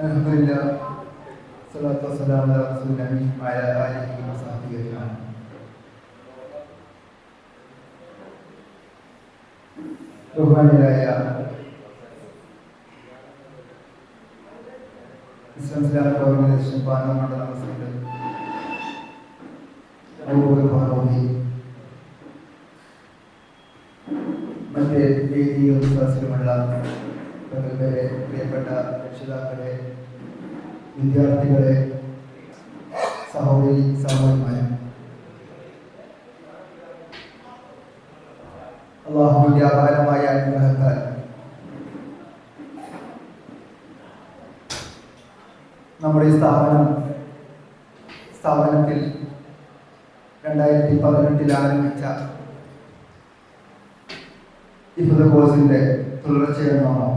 അൽഹംദുലില്ലാ സ്വലാത്തു വസ്സലാമു അലാ റസൂലിൽ അമീൻ വഅലാ ആലിഹി വസഹ്ബിഹി അജ്മഈൻ. ബഹുമാനരായ ഇസ്ലാം slab organisation parliament president Abubakar Farooqui മറ്റ് വേദിയും സദസ്സിലുമുള്ള പ്രിയപ്പെട്ട രക്ഷിതാക്കളെ വിദ്യാർത്ഥികളെ സഹോദരി സഹോദരന്മാരെ അള്ളാഹുവിന്റെ അപാരമായ അനുഗ്രഹത്താൽ നമ്മുടെ സ്ഥാപനം സ്ഥാപനത്തിൽ രണ്ടായിരത്തി പതിനെട്ടിൽ ആരംഭിച്ച ഇപ്പോഴത്തെ കോഴ്സിന്റെ തുടർച്ചയെന്നോണം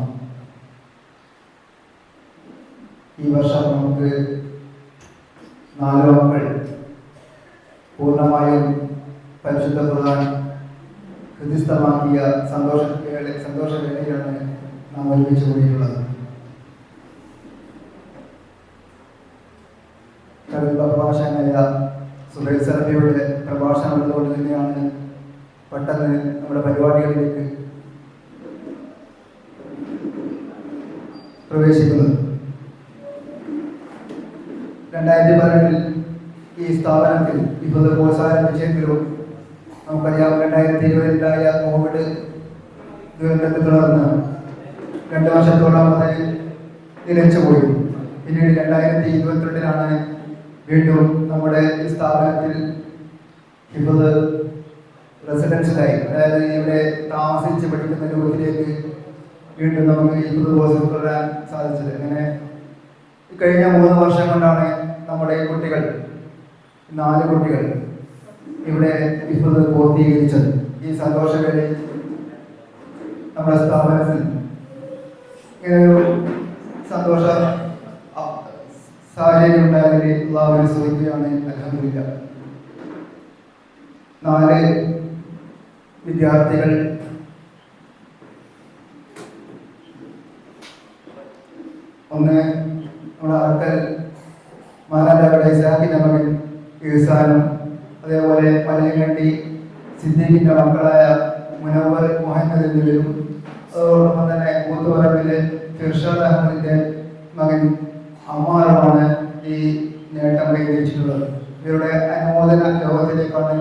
ഈ വർഷം നമുക്ക് നാല് മക്കൾ പൂർണമായും പരിശുദ്ധ പ്രധാന ഹൃദിസ്ഥമാക്കിയ സന്തോഷ സന്തോഷവേളയിലാണ് നാം ഒരുമിച്ച് കൂടിയിട്ടുള്ളത്. പ്രഭാഷകനായ സുഹൈൽ സലഫിയുടെ പ്രഭാഷണം ഉള്ളതുകൊണ്ട് തന്നെയാണ് പെട്ടെന്ന് നമ്മുടെ പരിപാടികളിലേക്ക് പ്രവേശിക്കുന്നത്. രണ്ടായിരത്തി പതിനെട്ടിൽ ഈ സ്ഥാപനത്തിൽ ഇപ്പോൾ ആരംഭിച്ചെങ്കിലും നമുക്കറിയാം. രണ്ടായിരത്തി ഇരുപതിലുണ്ടായ കോവിഡ് ദുരന്തത്തെ തുടർന്ന് രണ്ട് വർഷത്തോളം അത് നിലച്ചുപോയി പിന്നീട് രണ്ടായിരത്തി ഇരുപത്തിരണ്ടിലാണ് വീണ്ടും നമ്മുടെ ഈ സ്ഥാപനത്തിൽ ഹിബത് റെസിഡൻഷ്യലായി അതായത് ഇവിടെ താമസിച്ച് പഠിക്കുന്ന രൂപത്തിലേക്ക് വീണ്ടും നമുക്ക് ഹിബത് കോഴ്സ് തുടരാൻ സാധിച്ചത്. അങ്ങനെ കഴിഞ്ഞ മൂന്ന് വർഷം കൊണ്ടാണ് നമ്മുടെ കുട്ടികൾ നാല് കുട്ടികൾ ഇവിടെ ഇപ്പോൾ പൂർത്തീകരിച്ചത്. ഈ സന്തോഷവേളയിൽ നമ്മുടെ സ്ഥാപനത്തിൽ ഇങ്ങനെയൊരു സന്തോഷ സാഹചര്യം ഉണ്ടായതിൽ എല്ലാവരും ശ്രമിക്കുകയാണ് അലഹമില്ല നാല് വിദ്യാർത്ഥികൾ ഒന്ന് നമ്മുടെ ആൾക്കാർ മാതാപിതാക്കളുടെ ഇസാഖിന്റെ മകൻ ഈസാനും അതേപോലെ പലയങ്കണ്ടി സിദ്ദീഖിന്റെ മക്കളായ മുനവർ മുഹമ്മദ് എന്നിവരും അതോടൊപ്പം തന്നെ കൂത്തുപറമ്പിലെ ഫിർഷാദ് അഹമ്മദിന്റെ മകൻ അമ്മാറുമാണ് ഈ നേട്ടം കൈവരിച്ചിട്ടുള്ളത്. ഇവരുടെ അനുമോദന ലോകത്തിലേക്കാണ്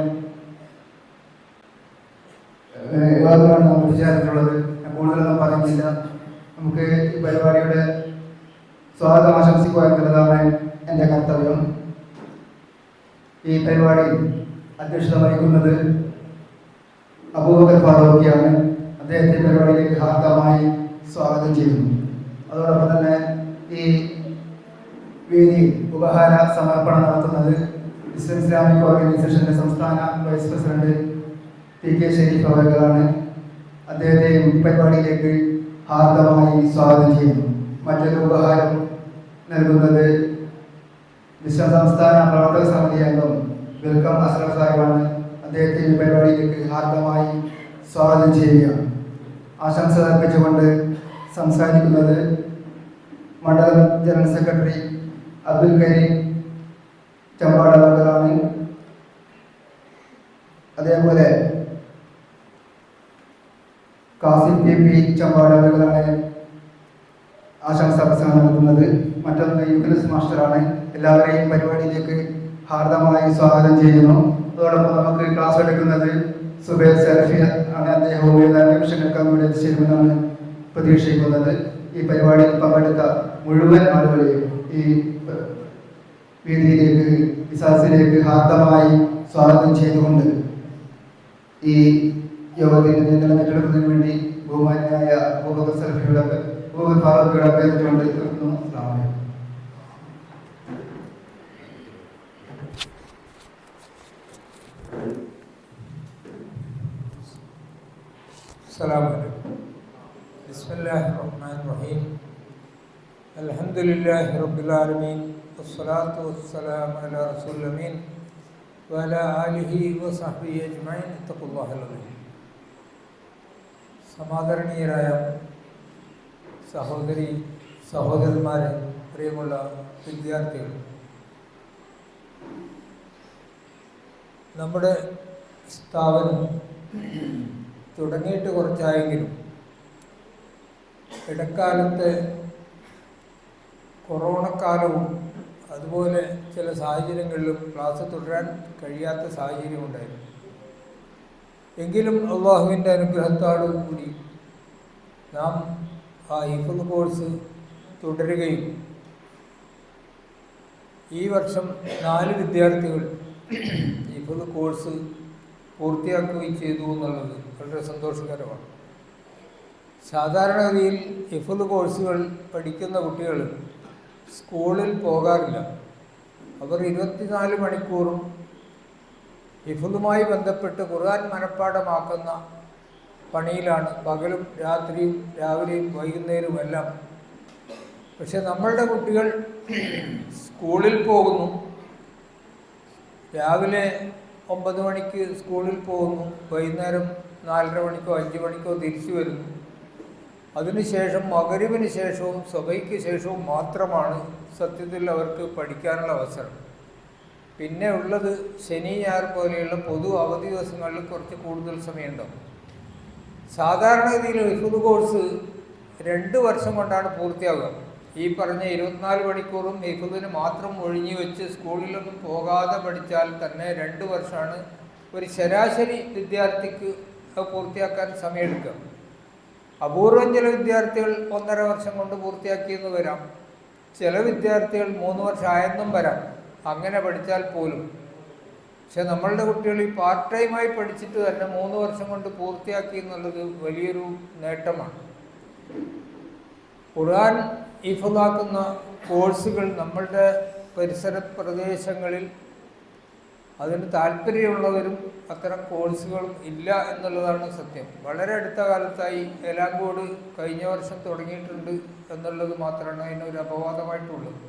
യോഗമാണ് നാം എത്തിച്ചേർന്നിട്ടുള്ളത് കൂടുതലൊന്നും പറയുന്നില്ല. നമുക്ക് ഈ പരിപാടിയുടെ സ്വാഗതം ആശംസിക്കുക എന്നുള്ളതാണ് എന്റെ കർത്തവ്യം ഈ പരിപാടി അധ്യക്ഷത വഹിക്കുന്നത് അബൂബക്കർ ഫാറൂഖിയാണ്. അദ്ദേഹത്തെ പരിപാടിയിലേക്ക് ഹാർദമായി സ്വാഗതം ചെയ്യുന്നു. അതോടൊപ്പം തന്നെ ഈ വേദി ഉപഹാര സമർപ്പണം നടത്തുന്നത് മുസ്ലിം ഇസ്ലാമിക് ഓർഗനൈസേഷന്റെ സംസ്ഥാന vice president P K Sharif അവർക്കാണ്. അദ്ദേഹത്തെ പരിപാടിയിലേക്ക് ഹാർദമായി സ്വാഗതം ചെയ്യുന്നു. മറ്റൊരു ഉപഹാരം നൽകുന്നത് മിശ്ര സംസ്ഥാന പ്രവർത്തക സമിതി അംഗം വെൽക്കം അസ്രഫ് സാഹിബാണ് അദ്ദേഹത്തെ ഈ പരിപാടിയിലേക്ക് ഹാർദമായി സ്വാഗതം ചെയ്യുക ആശംസ അർപ്പിച്ചുകൊണ്ട് സംസാരിക്കുന്നത് മണ്ഡലം ജനറൽ സെക്രട്ടറി അബ്ദുൽ കരീം ചമ്പാടകളാണ് അതേപോലെ കാസിം പി പി ചമ്പാടകളാണ് ആശാൻ സദസ്സാണ് നടത്തുന്നത് മറ്റൊന്ന് യുഗനസ് മാസ്റ്ററാണ്. എല്ലാവരെയും പരിപാടിയിലേക്ക് ഹാർദമായി സ്വാഗതം ചെയ്യുന്നു. അതോടൊപ്പം നമുക്ക് ക്ലാസ് എടുക്കുന്നത് സുബേർ സെൽഫി ആണ്. അദ്ദേഹവും എല്ലാ നിമിഷങ്ങൾക്കും കൂടി എത്തിച്ചേരുമെന്നാണ് പ്രതീക്ഷിക്കുന്നത്. ഈ പരിപാടിയിൽ പങ്കെടുത്ത മുഴുവൻ ആളുകളെയും ഈ വേദിയിലേക്ക് വിസാസിലേക്ക് ഹാർദമായി സ്വാഗതം ചെയ്തുകൊണ്ട് ഈ യോഗത്തിൽ നിയന്ത്രണം ഏറ്റെടുക്കുന്നതിന് വേണ്ടി ബഹുമാന്യായ ഉപകസർഫിയുടെ സലഫിയുടെ അബൂബക്കർ ഫാറൂഖിയുടെ അഭ്യർത്ഥിച്ചുകൊണ്ട് നിർത്തുന്നു അസ്സലാമു അലൈക്കും السلام عليكم بسم الله الرحمن الرحيم الحمد لله رب العالمين والصلاة والسلام على رسول الأمين وعلى آله وصحبه أجمعين اتقوا الله العظيم സമാദരണീയരായ സഹോദരി സഹോദരന്മാരെ പ്രിയമുള്ള വിദ്യാർത്ഥികൾ. നമ്മുടെ സ്ഥാപനം തുടങ്ങിയിട്ട് കുറച്ചായെങ്കിലും ഇടക്കാലത്ത് കൊറോണ കാലവും അതുപോലെ ചില സാഹചര്യങ്ങളിലും ക്ലാസ് തുടരാൻ കഴിയാത്ത സാഹചര്യമുണ്ടായിരുന്നു എങ്കിലും അള്ളാഹുവിന്റെ അനുഗ്രഹത്തോടുകൂടി നാം ആ കോഴ്സ് തുടരുകയും ഈ വർഷം നാല് വിദ്യാർത്ഥികൾ ഹിഫുൽ കോഴ്സ് പൂർത്തിയാക്കുകയും ചെയ്തു എന്നുള്ളത് വളരെ സന്തോഷകരമാണ്. സാധാരണഗതിയിൽ ഹിഫുൽ കോഴ്സുകൾ പഠിക്കുന്ന കുട്ടികൾ സ്കൂളിൽ പോകാറില്ല. അവർ ഇരുപത്തിനാല് മണിക്കൂറും ഹിഫുലുമായി ബന്ധപ്പെട്ട് ഖുർആൻ മനഃപ്പാടമാക്കുന്ന പണിയിലാണ്. പകലും രാത്രിയും രാവിലെയും വൈകുന്നേരവുമെല്ലാം. പക്ഷെ നമ്മളുടെ കുട്ടികൾ സ്കൂളിൽ പോകുന്നു. രാവിലെ ഒമ്പത് മണിക്ക് സ്കൂളിൽ പോകുന്നു. വൈകുന്നേരം നാലര മണിക്കോ അഞ്ച് മണിക്കോ തിരിച്ചു വരുന്നു. അതിനുശേഷം മകരുവിന് ശേഷവും സഭയ്ക്ക് ശേഷവും മാത്രമാണ് സത്യത്തിൽ അവർക്ക് പഠിക്കാനുള്ള അവസരം. പിന്നെ ഉള്ളത് ശനി ഞായർ പോലെയുള്ള പൊതു അവധി ദിവസങ്ങളിൽ കുറച്ച് കൂടുതൽ സമയമുണ്ടാവും. സാധാരണഗതിയിൽ ഇഫുദ് കോഴ്സ് രണ്ട് വർഷം കൊണ്ടാണ് പൂർത്തിയാകുക ഈ പറഞ്ഞ ഇരുപത്തിനാല് മണിക്കൂറും ഹിഫുദിന് മാത്രം ഒഴിഞ്ഞു വെച്ച് സ്കൂളിലൊന്നും പോകാതെ പഠിച്ചാൽ തന്നെ രണ്ട് വർഷമാണ് ഒരു ശരാശരി വിദ്യാർത്ഥിക്ക് പൂർത്തിയാക്കാൻ സമയമെടുക്കുക. അപൂർവം ചില വിദ്യാർത്ഥികൾ ഒന്നര വർഷം കൊണ്ട് പൂർത്തിയാക്കിയെന്ന് വരാം. ചില വിദ്യാർത്ഥികൾ മൂന്ന് വർഷം ആയെന്നും വരാം. അങ്ങനെ പഠിച്ചാൽ പോലും. പക്ഷെ നമ്മളുടെ കുട്ടികൾ ഈ പാർട്ട് ടൈമായി പഠിച്ചിട്ട് തന്നെ മൂന്ന് വർഷം കൊണ്ട് പൂർത്തിയാക്കി എന്നുള്ളത് വലിയൊരു നേട്ടമാണ്. ഖുർആൻ ഇഫുദാക്കുന്ന കോഴ്സുകൾ നമ്മളുടെ പരിസര പ്രദേശങ്ങളിൽ അതിന് താല്പര്യമുള്ളവരും അത്തരം കോഴ്സുകളും ഇല്ല എന്നുള്ളതാണ് സത്യം. വളരെ അടുത്ത കാലത്തായി എലാങ്കോട് കഴിഞ്ഞ വർഷം തുടങ്ങിയിട്ടുണ്ട് എന്നുള്ളത് മാത്രമാണ് അതിനൊരു അപവാദമായിട്ടുള്ളത്.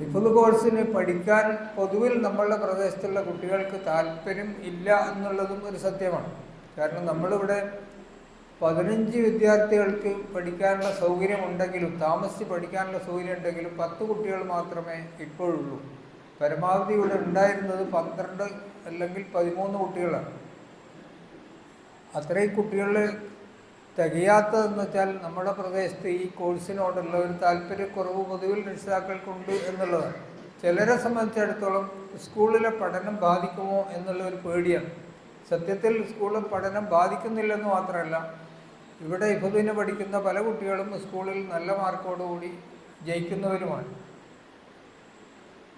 ഇപ്പോൾ കോഴ്സിന് പഠിക്കാൻ പൊതുവിൽ നമ്മളുടെ പ്രദേശത്തുള്ള കുട്ടികൾക്ക് താല്പര്യം ഇല്ല എന്നുള്ളതും ഒരു സത്യമാണ്. കാരണം നമ്മളിവിടെ പതിനഞ്ച് വിദ്യാർത്ഥികൾക്ക് പഠിക്കാനുള്ള സൗകര്യമുണ്ടെങ്കിലും താമസിച്ച് പഠിക്കാനുള്ള സൗകര്യം ഉണ്ടെങ്കിലും പത്ത് കുട്ടികൾ മാത്രമേ ഇപ്പോഴുള്ളൂ. പരമാവധി ഇവിടെ ഉണ്ടായിരുന്നത് പന്ത്രണ്ട് അല്ലെങ്കിൽ പതിമൂന്ന് കുട്ടികളാണ്. അത്രയും കുട്ടികളിൽ തികയാത്തതെന്ന് വെച്ചാൽ നമ്മുടെ പ്രദേശത്ത് ഈ കോഴ്സിനോടുള്ള ഒരു താല്പര്യക്കുറവ് പൊതുവിൽ രക്ഷിതാക്കൾക്കുണ്ട് എന്നുള്ളതാണ്. ചിലരെ സംബന്ധിച്ചിടത്തോളം സ്കൂളിലെ പഠനം ബാധിക്കുമോ എന്നുള്ള ഒരു പേടിയാണ്. സത്യത്തിൽ സ്കൂളിൽ പഠനം ബാധിക്കുന്നില്ലെന്ന് മാത്രമല്ല ഇവിടെ ഇഫുദിന് പഠിക്കുന്ന പല കുട്ടികളും സ്കൂളിൽ നല്ല മാർക്കോടുകൂടി ജയിക്കുന്നവരുമാണ്.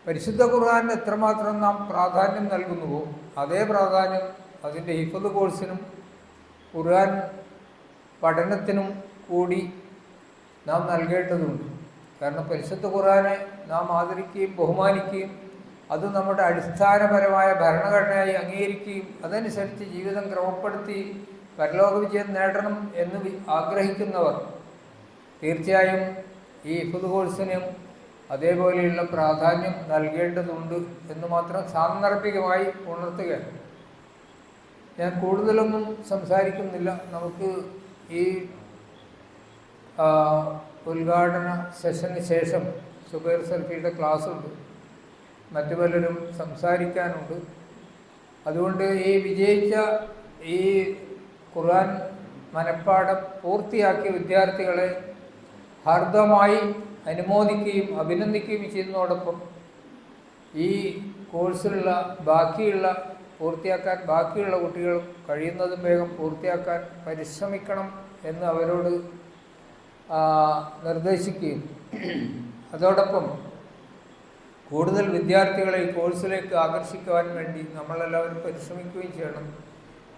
പരിശുദ്ധ ഖുർആാനിന് എത്രമാത്രം നാം പ്രാധാന്യം നൽകുന്നുവോ അതേ പ്രാധാന്യം അതിന്റെ ഹിഫദ് കോഴ്സിനും ഖുർആൻ പഠനത്തിനും കൂടി നാം നൽകേണ്ടതുണ്ട്. കാരണം പരിശുദ്ധ ഖുറാനെ നാം ആദരിക്കുകയും ബഹുമാനിക്കുകയും അത് നമ്മുടെ അടിസ്ഥാനപരമായ ഭരണഘടനയായി അംഗീകരിക്കുകയും അതനുസരിച്ച് ജീവിതം ക്രമപ്പെടുത്തി പരലോക വിജയം നേടണം എന്ന് ആഗ്രഹിക്കുന്നവർ തീർച്ചയായും ഈ ഇഫുദ് കോഴ്സിനും അതേപോലെയുള്ള പ്രാധാന്യം നൽകേണ്ടതുണ്ട് എന്ന് മാത്രം സാന്ദർഭികമായി ഉണർത്തുകയാണ് ഞാൻ കൂടുതലൊന്നും സംസാരിക്കുന്നില്ല. നമുക്ക് ഈ ഉദ്ഘാടന സെഷന് ശേഷം സുബൈർ ക്ലാസ് ഉണ്ട് മറ്റു പലരും സംസാരിക്കാനുണ്ട്. അതുകൊണ്ട് ഈ വിജയിച്ച ഈ ഖുർആൻ മനഃപ്പാഠം പൂർത്തിയാക്കിയ വിദ്യാർത്ഥികളെ ഹാർദമായി അനുമോദിക്കുകയും അഭിനന്ദിക്കുകയും ചെയ്യുന്നതോടൊപ്പം ഈ കോഴ്സിലുള്ള ബാക്കിയുള്ള പൂർത്തിയാക്കാൻ ബാക്കിയുള്ള കുട്ടികൾ കഴിയുന്നതും വേഗം പൂർത്തിയാക്കാൻ പരിശ്രമിക്കണം എന്ന് അവരോട് നിർദ്ദേശിക്കുകയും. അതോടൊപ്പം കൂടുതൽ വിദ്യാർത്ഥികളെ ഈ കോഴ്സിലേക്ക് ആകർഷിക്കുവാൻ വേണ്ടി നമ്മളെല്ലാവരും പരിശ്രമിക്കുകയും ചെയ്യണം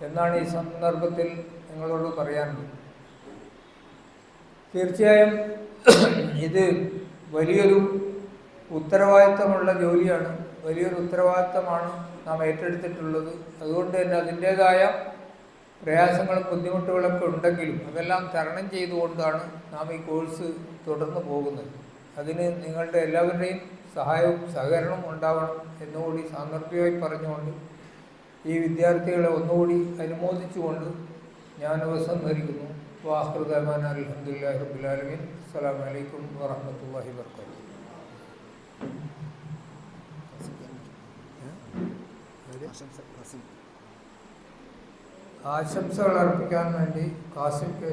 എന്നാണ് ഈ സന്ദർഭത്തിൽ നിങ്ങളോട് പറയാനുള്ളത്. തീർച്ചയായും ഇത് വലിയൊരു ഉത്തരവാദിത്തമുള്ള ജോലിയാണ് വലിയൊരു ഉത്തരവാദിത്തമാണ് നാം ഏറ്റെടുത്തിട്ടുള്ളത്. അതുകൊണ്ട് തന്നെ അതിന്റേതായ പ്രയാസങ്ങളും ബുദ്ധിമുട്ടുകളൊക്കെ ഉണ്ടെങ്കിലും അതെല്ലാം തരണം ചെയ്തുകൊണ്ടാണ് നാം ഈ കോഴ്സ് തുടർന്ന് പോകുന്നത്. അതിന് നിങ്ങളുടെ എല്ലാവരുടെയും സഹായവും സഹകരണവും ഉണ്ടാവണം എന്നുകൂടി സാന്ദർഭികമായി പറഞ്ഞുകൊണ്ട് ഈ വിദ്യാർത്ഥികളെ ഒന്നുകൂടി അനുമോദിച്ചുകൊണ്ട് ഞാൻ അവസരം ധരിക്കുന്നു വാഹൃദമാൻ അലഹമുല്ലാ റബുലാലമീൻ അസ്സാം വലൈക്കും വാഹമത്തല്ലാഹി വർക്കാത്തു ആശംസകൾ അർപ്പിക്കാൻ വേണ്ടി കാസിം കെ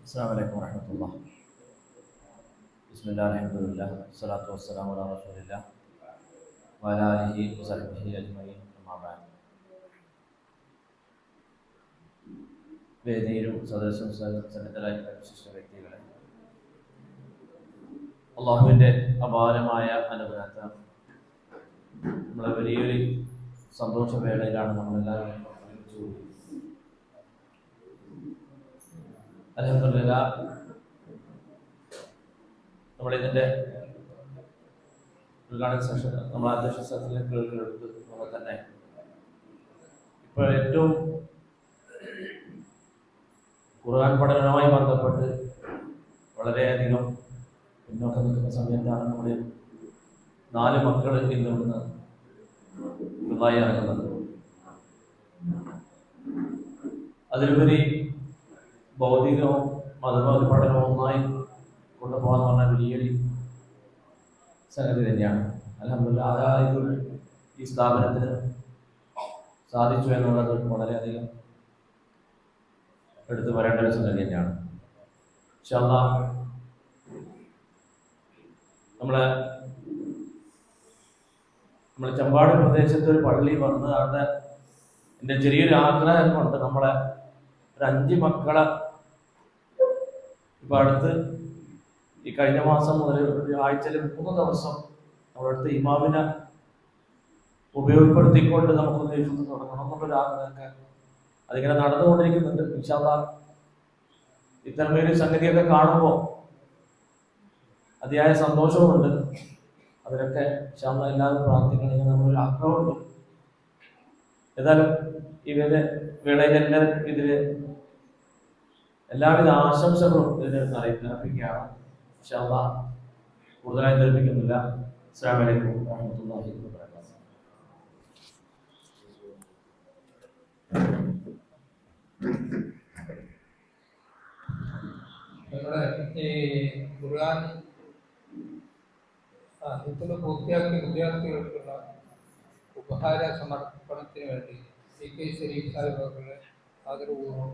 അസ്സാം വലൈക്കും വാഹമത്തുള്ള അള്ളാഹുവിന്റെ അലാ അപാരമായ അനുഗ്രഹത്താൽ നമ്മളെ വലിയൊരു സന്തോഷവേളയിലാണ് നമ്മളെല്ലാവരും അലഹമില്ല നമ്മളിതിന്റെ ഉദ്ഘാടന സെഷൻ നമ്മൾ അധ്യക്ഷ കേൾക്കെടുത്ത് പോലെ തന്നെ. ഇപ്പോൾ ഏറ്റവും ഖുർആൻ പഠനവുമായി ബന്ധപ്പെട്ട് വളരെയധികം പിന്നോക്കം നിൽക്കുന്ന സമയത്താണ് നമ്മുടെ നാല് മക്കൾ ഇന്ന് ഇവിടുന്ന് ഇറങ്ങുന്നത്. അതിലുപരി ഭൗതികവും മതബോധ പഠനവും ഒന്നായി കൊണ്ടുപോകാന്ന് പറഞ്ഞാൽ വലിയൊരു സംഗതി തന്നെയാണ്. അലഹമില്ല അതായത് ഈ സ്ഥാപനത്തിന് സാധിച്ചു എന്നുള്ളത് വളരെയധികം എടുത്തു വരേണ്ട ഒരു സംഗതി തന്നെയാണ്. ഇൻഷാ നമ്മളെ നമ്മളെ ചമ്പാട് പ്രദേശത്ത് ഒരു പള്ളി വന്ന് അവിടെ എന്റെ ചെറിയൊരു ആഗ്രഹം കൊണ്ട് നമ്മളെ ഒരു അഞ്ച് മക്കളെ ഇപ്പൊ അടുത്ത് ഈ കഴിഞ്ഞ മാസം മുതൽ ആഴ്ചയിൽ മൂന്ന് ദിവസം ഇമാവിനെ ഇമാമിനെ ഉപയോഗപ്പെടുത്തിക്കൊണ്ട് നമുക്ക് ദേശത്ത് തുടങ്ങണം എന്നുള്ളൊരു ആഗ്രഹമൊക്കെ അതിങ്ങനെ നടന്നുകൊണ്ടിരിക്കുന്നുണ്ട്. ഇൻഷാല്ല ഇത്തരമേലും സംഗതിയൊക്കെ കാണുമ്പോൾ അതിയായ സന്തോഷവുമുണ്ട് അതിനൊക്കെ ഇൻഷാല്ല എല്ലാവരും പ്രാർത്ഥിക്കണം ഇങ്ങനെ നമ്മളൊരു ആഗ്രഹമുണ്ട്. ഏതായാലും ഇവർ വേളയിൽ എല്ലാവരും ഇതിൽ എല്ലാവിധ ആശംസകളും ഇതിന് അറിയിക്കുകയാണ് ഇൻഷാല്ല കൂടുതലായി ധരിപ്പിക്കുന്നില്ല. അസ്സാം വലൈക്കും വാഹമത്തല്ലാഹി വബറകാതുഹു. നമ്മുടെ ഈ ഖുർആൻ വിദ്യാർത്ഥികൾക്കുള്ള ഉപഹാര സമർപ്പണത്തിന് വേണ്ടി സി കെ ശരീഫ് സാഹിബ് അവരുടെ ആദരപൂർവം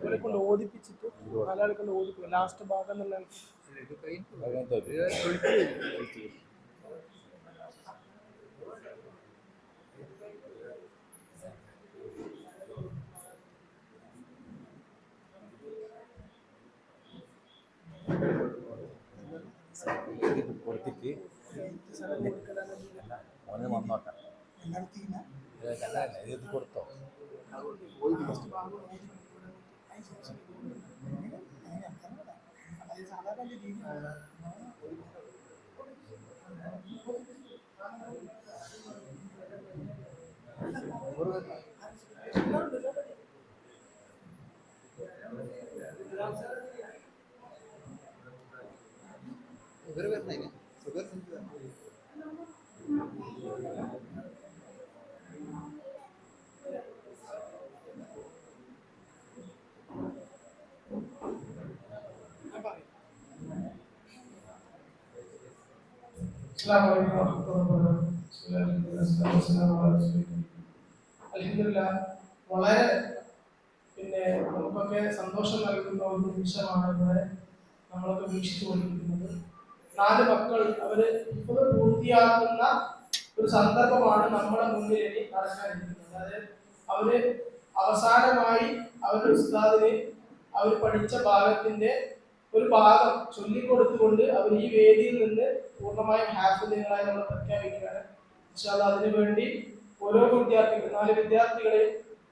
ഇവരെ കൊണ്ട് ഓദിപ്പിച്ചിട്ട് നാലാളെ കൊണ്ട് ഓദിപ്പിക്കും ലാസ്റ്റ് ഭാഗം എന്നുള്ള ಗುರುವೇರ್ ഇത് ഒഴിച്ചു. കൊടുത്തിട്ട് ഓന് വന്നോട്ടെ അല്ല ഇത് കൊടുത്തോ ഇവർ വരുന്നതിന് സുഖം അലഹമില്ല വളരെ പിന്നെ നമുക്കൊക്കെ സന്തോഷം നൽകുന്ന ഒരു നിമിഷമാണ് ഇവിടെ നമ്മളൊക്കെ വീക്ഷിച്ചുകൊണ്ടിരിക്കുന്നത് നാല് മക്കൾ അവർ ഇപ്പോൾ പൂർത്തിയാക്കുന്ന ഒരു സന്ദർഭമാണ് നമ്മുടെ മുന്നിൽ ഇനി നടക്കാനിരിക്കുന്നത് അതായത് അവർ അവസാനമായി അവരുടെ ഉസ്താദിനെ അവർ പഠിച്ച ഭാഗത്തിന്റെ ഒരു ഭാഗം ചൊല്ലിക്കൊടുത്തുകൊണ്ട് അവർ ഈ വേദിയിൽ നിന്ന് പൂർണമായും ഹാഫിലിങ്ങളായി നമ്മൾ പ്രഖ്യാപിക്കുകയാണ്. ഇൻഷാല്ലാ അതിനു വേണ്ടി ഓരോ വിദ്യാർത്ഥികൾ നാല് വിദ്യാർത്ഥികളെ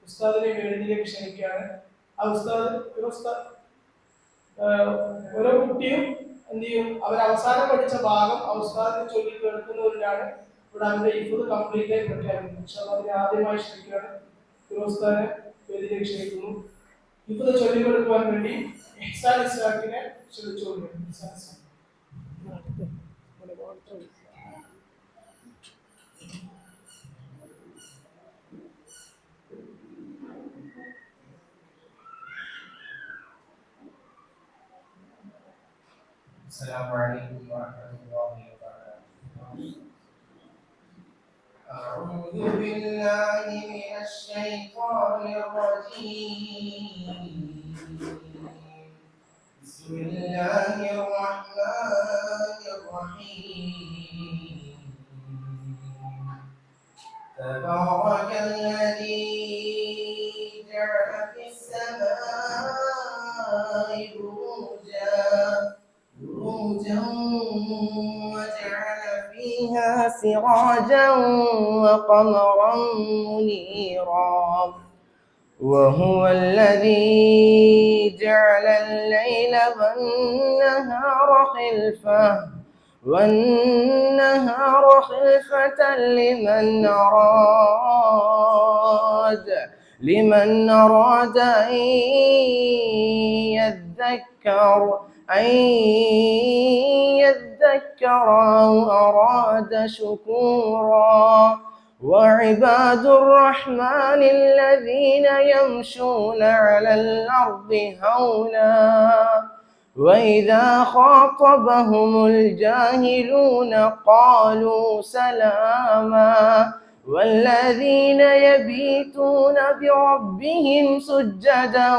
ഉസ്താദിനെ വേദിയിലേക്ക് ക്ഷണിക്കുകയാണ്. ആ ഉസ്താദ് ഒരു ഉസ്താദ് ഓരോ കുട്ടിയും എന്ത് ചെയ്യും? അവർ അവസാനം പഠിച്ച ഭാഗം ഉസ്താദിനെ ചൊല്ലി കേൾക്കുന്നവരിലാണ് ഇവിടെ അവരുടെ ഇഫുദ് കംപ്ലീറ്റ് ആയി പ്രഖ്യാപിക്കുന്നത്. പക്ഷെ ആദ്യമായി ക്ഷണിക്കുകയാണ്. ഫിറോസ്താനെ വേദിയിലേക്ക് ക്ഷണിക്കുന്നു. ഇഫത് ചൊല്ലിക്കൊടുക്കുവാൻ വേണ്ടി ഇഹ്സാൻ ഇസ്ലാഖിനെ ക്ഷണിച്ചുകൊണ്ടിരുന്നു ഇഹ്സാൻ ഇസ്ലാഖ്. السلام عليكم ورحمة الله أعوذ بالله من الشيطان الرجيم. بسم الله الرحمن الرحيم. تبارك الذي سراجا وقمرا منيرا وهو الذي جعل الليل والنهار خلفة والنهار خلفة لمن أراد لمن أراد أن يذكر. أن يذكر أو أراد شكورا. وعباد الرحمن الذين يمشون على الأرض هونا. وإذا خاطبهم الجاهلون قالوا سلاما. والذين يبيتون بربهم سجدا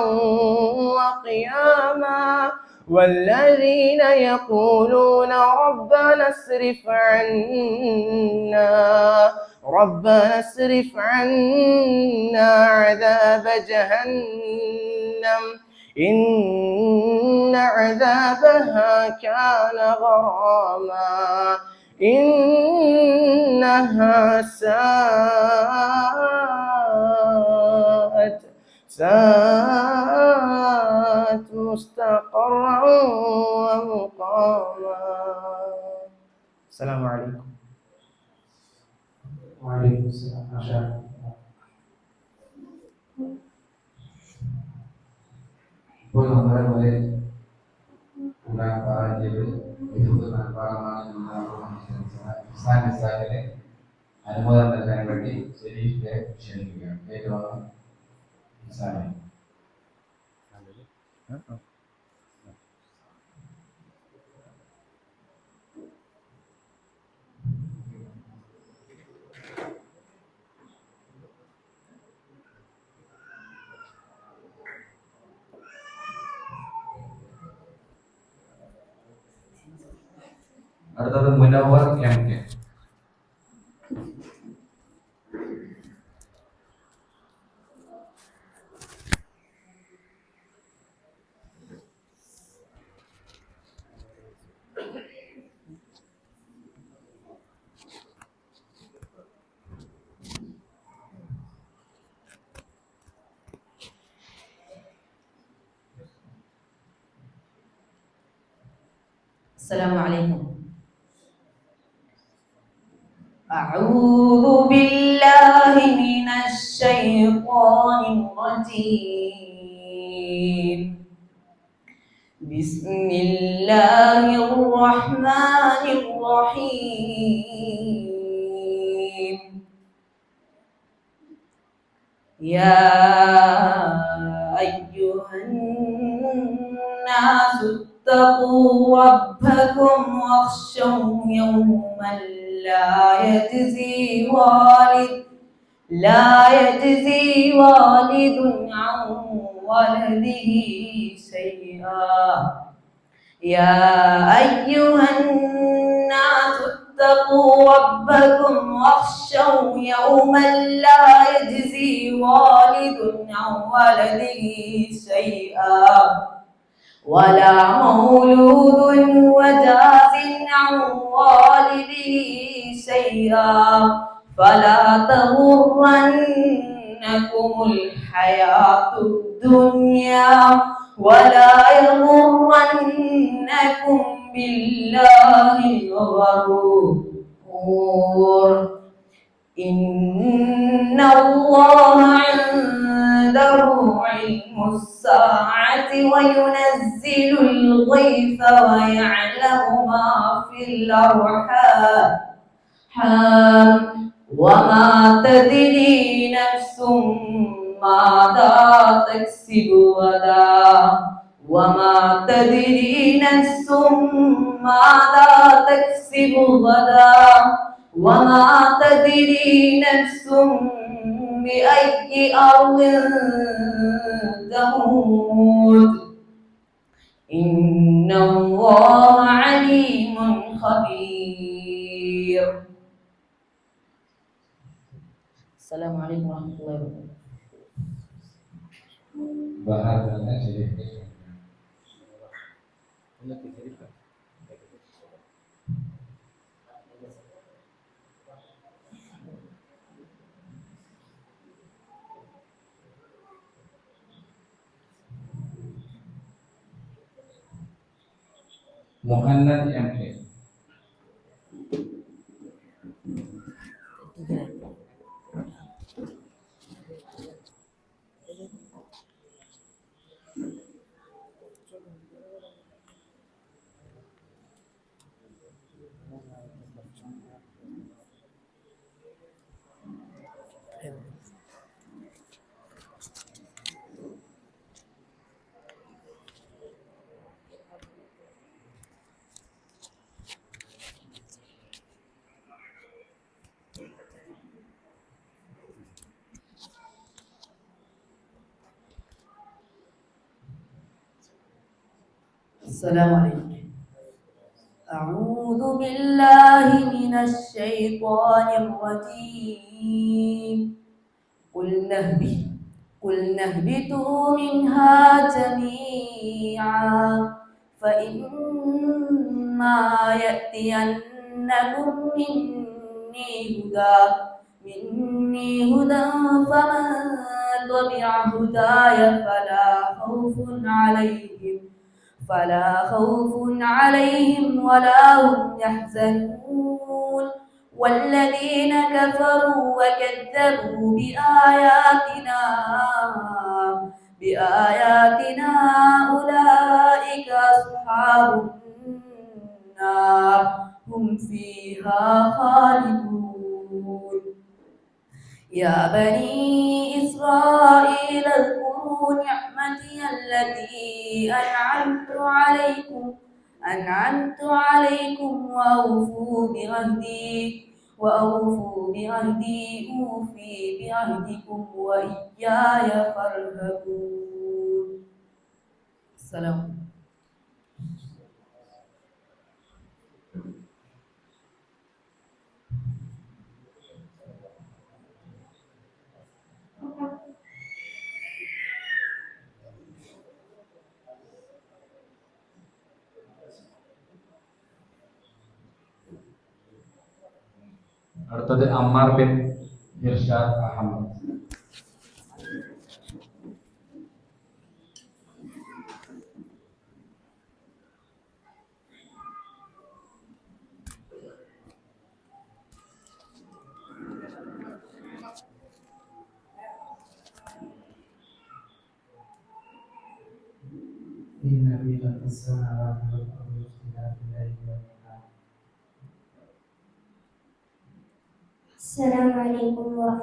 وقياما. والذين يقولون ربنا اصرف عنا ربنا اصرف عنا عذاب جهنم. إن عذابها كان غراما. إنها ساءت ساءت مستقرا ومقاما السلام عليكم وعليكم السلام ما شاء الله ഇപ്പോൾ നമ്മുടെ പോലെ കൂടാൻ പാടിയത് പാഠമാണ് ഇസ്ലാം നിസാഖിലെ അനുമോദനം നൽകാൻ വേണ്ടി ശരീരത്തെ ക്ഷണിക്കുകയാണ് ഏറ്റവും ഇസ്ലാമി അടുത്തത് Munavar بسم الله الرحمن الرحيم. يا أيها الناس اتقوا ربكم واخشوا يوما لا يجزي والد لا يجزي والد عن ولده شيئا يا أيها الناس اتقوا ربكم واخشوا يوما لا يجزي والد عن ولده شيئا ولا مولود وجاز عن والده شيئا فلا تغرنكم الحياة الدنيا ولا يغرنكم بالله الغرور. إن الله عنده علم الساعة وينزل الغيث ويعلم ما في الأرحام. وما تدري نفس ماذا تكسب غدا. وما تدري نفس ماذا تكسب غدا. وما تدري نفس بأي أرض تموت. إن الله عليم خبير. Assalamualaikum warahmatullahi wabarakatuh. Bahasanya jadi Muhammad yang السلام عليكم. أعوذ بالله من الشيطان الرجيم. قلنا اهبط قلنا اهبطوا منها جميعا فإما يأتينكم مني هدى مني هدى فمن تبع هداي فلا خوف عليهم فلا خوف عليهم ولا هم يحزنون. والذين كفروا وكذبوا بآياتنا بآياتنا أولئك أصحاب النار. هم فيها خالدون. يا بني إسرائيل اذكروا نعمتي التي أنعمت عليكم أنعمت عليكم وأوفوا بعهدي وأوفوا بعهدي أوفي بعهدكم وإياي فارهبون. السلام അടുത്തത് അമ്മാർ ബിൻ ഇർഷാദ് അഹമ്മദ്.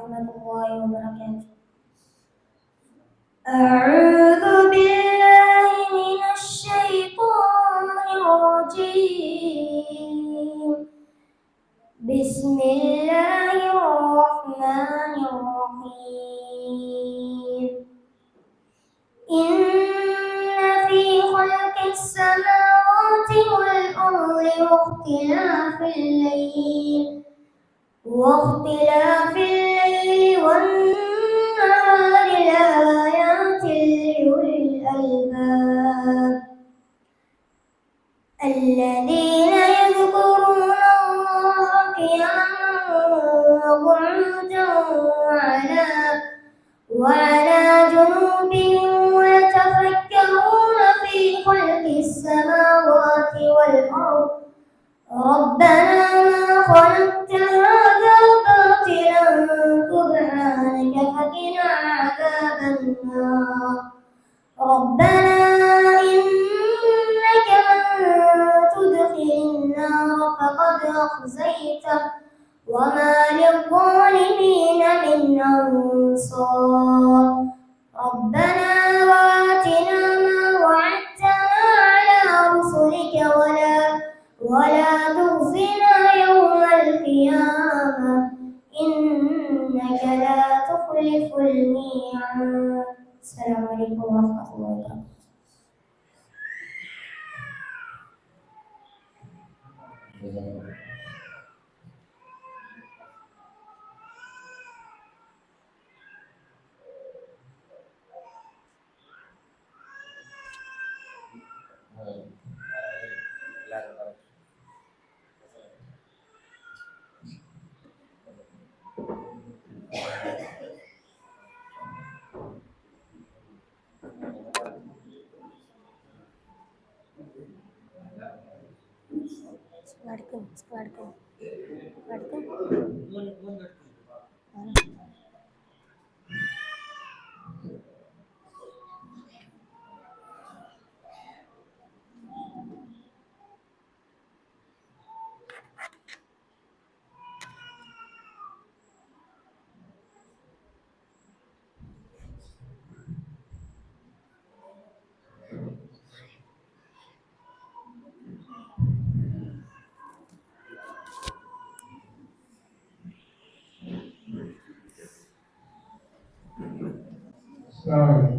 ورحمة الله وبركاته أعوذ بالله من الشيطان الرجيم. بسم الله الرحمن الرحيم. إن في خلق السماوات والأرض واختلاف الليل واختلاف الليل والنهار لآيات لأولي الألباب الذين يذكرون الله قياما وقعودا وعلى وعلى جنوبهم ويتفكرون في خلق السماوات والأرض. ربنا الأنصار வடக்கு வடக்கு வடக்கு വടക്കും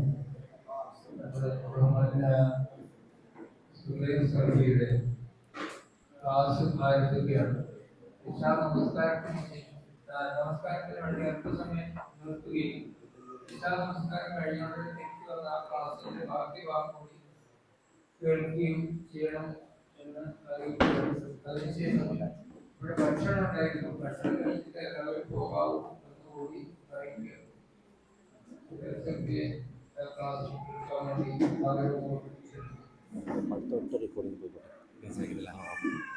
വടക്കും വടക്കും സർവിയുടെ ക്ലാസ് ആരംഭിക്കുകയാണ് ഇഷാ നമസ്കാരത്തിന് ശേഷം ആ, നമസ്കാരത്തിന് വേണ്ടി അല്പസമയം നിർത്തുകയും ഇഷാ നമസ്കാരം കഴിഞ്ഞോടെ തിരിച്ചു വന്ന ആ ക്ലാസ്സിന്റെ ബാക്കി ഭാഗം കൂടി കേൾക്കുകയും ചെയ്യണം എന്ന് അറിയിക്കുകയാണ് അതിനുശേഷം ഇവിടെ ഭക്ഷണം ഉണ്ടായിരുന്നു ഭക്ഷണം കഴിച്ചിട്ട് എല്ലാവരും പോകാവൂ എന്ന് കൂടി അറിയിക്കുകയാണ് ക്ലാസ്